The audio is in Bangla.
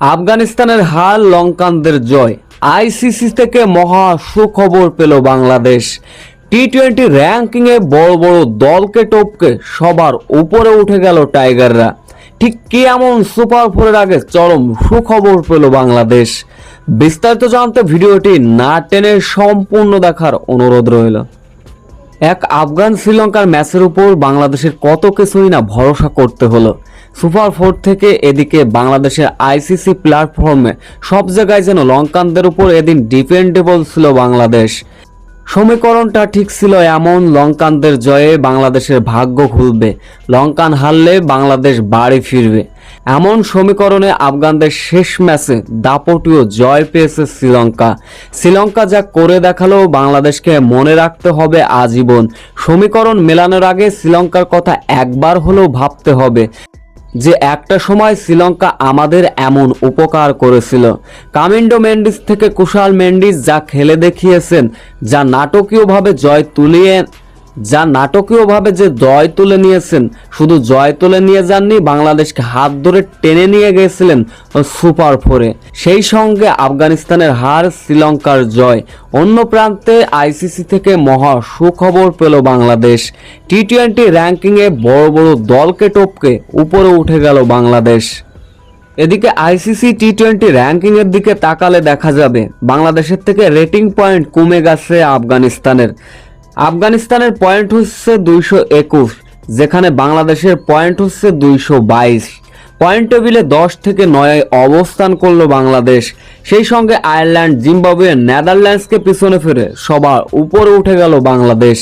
আফগানিস্তানের হার লঙ্কানদের জয়। আইসিসি থেকে মহা সুখবর পেল বাংলাদেশ। টি টোয়েন্টি র্যাঙ্কিংয়ে বড় বড় দলকে টপকে সবার উপরে উঠে গেল টাইগাররা। ঠিক কি এমন সুপার ফোরের আগে চরম সুখবর পেল বাংলাদেশ? বিস্তারিত জানতে ভিডিওটি না টেনে সম্পূর্ণ দেখার অনুরোধ রইল। এক আফগান শ্রীলঙ্কার ম্যাচের উপর বাংলাদেশের কত কিছুই না ভরসা করতে হলো। সুপার ফোর থেকে এদিকে বাংলাদেশের আইসিসি প্ল্যাটফর্মে সব জায়গায় যেন লঙ্কানদের উপর এদিন ডিপেন্ডেবল ছিল বাংলাদেশ। সমীকরণটা ঠিক ছিল এমন লঙ্কানদের জয়ে বাংলাদেশের ভাগ্য খুলবে। লঙ্কান হারলে বাংলাদেশ বাড়ি ফিরবে। এমন সমীকরণে আফগানদের শেষ ম্যাচে দাপটীয় জয় পেয়েছে শ্রীলঙ্কা। শ্রীলঙ্কা যা করে দেখাল, বাংলাদেশকে মনে রাখতে হবে আজীবন। সমীকরণ মেলানোর আগে শ্রীলঙ্কার কথা একবার হলেও ভাবতে হবে। যে একটা সময় শ্রীলঙ্কা আমাদের এমন উপকার করেছিল। কামিন্ডো মেন্ডিস থেকে কুশাল মেন্ডিস যা খেলে দেখিয়েছেন, যা নাটকীয়ভাবে জয় তুলিয়ে যা নাটকীয়ভাবে যে জয় তুলে নিয়েছেন, শুধু জয় তুলে নিয়ে যাননি, বাংলাদেশকে হাত ধরে টেনে নিয়ে গেছিলেন সুপার ফোরে। সেই সঙ্গে আফগানিস্তানের হার শ্রীলঙ্কার জয়। অন্য প্রান্তে আইসিসি থেকে মহা সুখবর পেল বাংলাদেশ। টি টোয়েন্টি র্যাঙ্কিংয়ে বড় বড় দলকে টপকে উপরে উঠে গেল বাংলাদেশ। এদিকে আইসিসি টি টোয়েন্টি র্যাঙ্কিং এর দিকে তাকালে দেখা যাবে, বাংলাদেশের থেকে রেটিং পয়েন্ট কমে গেছে আফগানিস্তানের। আফগানিস্তানের পয়েন্ট হচ্ছে দুইশো একুশ, যেখানে বাংলাদেশের পয়েন্ট হচ্ছে দুইশো বাইশ। পয়েন্ট টেবিলে দশ থেকে নয় অবস্থান করল বাংলাদেশ। সেই সঙ্গে আয়ারল্যান্ড, জিম্বাবুয়ে, নেদারল্যান্ডসকে পিছনে ফেরে সবার উপরে উঠে গেল বাংলাদেশ।